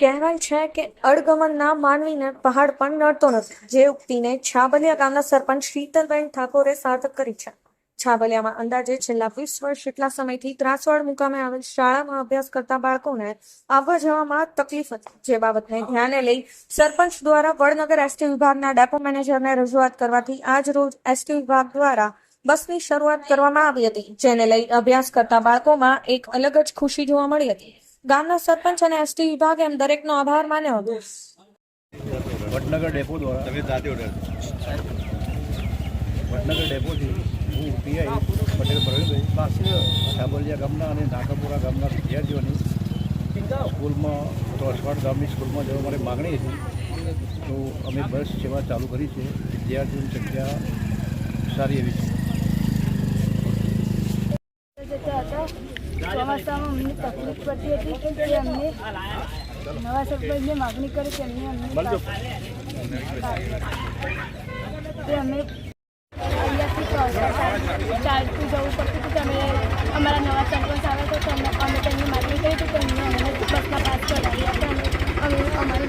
કહેવાય છે કે અડગમનના માનવીને પહાડ પણ નડતો નથી. જે ઉક્તિને છાબલિયા ગામના સરપંચ શીતલબેન ઠાકોરે સાર્થક કરી છે. છાબલિયામાં અંદાજે છેલ્લા વીસ વર્ષ જેટલા સમયથી ત્રાસવાડ મુકામે આવેલ શાળામાં અભ્યાસ કરતા બાળકોને આવવા જવામાં તકલીફ હતી. જે બાબતને ધ્યાને લઈ સરપંચ દ્વારા વડનગર એસટી વિભાગના ડેપો મેનેજરને રજૂઆત કરવાથી આજ રોજ એસટી વિભાગ દ્વારા બસની શરૂઆત કરવામાં આવી હતી, જેને લઈ અભ્યાસ કરતા બાળકોમાં એક અલગ જ ખુશી જોવા મળી હતી. ગામના સરપંચ અને એસટી વિભાગ એમ દરેકનો આભાર માન્યો હતો. વડનગર ડેપો દ્વારા તમે જાતે ઓર્ડર વડનગર ડેપોથી હું પીઆઈ પટેલ પ્રવીણભાઈ છાબલિયા ગામના અને નાકાપુરા ગામના વિદ્યાર્થીઓની સ્કૂલમાં તોસવાડ ગામની સ્કૂલમાં જવા માટે માગણી હતી. તો અમે બસ સેવા ચાલુ કરી છે. વિદ્યાર્થીઓની સંખ્યા સારી એવી છે જતા હતા ચોમાસામાં અમને તકલીફ પડતી હતી કે અમને નવા સરપંચને માગણી કરી કે અમને અમને તે અમે અહીંયાથી ચાલતું જવું પડતું હતું કે અમે અમારા નવા સરપંચ આવે તો અમે તેમની માગણી કરી હતી કે અમને અમને બસમાં પાસ કરાવી આપે. અમે અમારી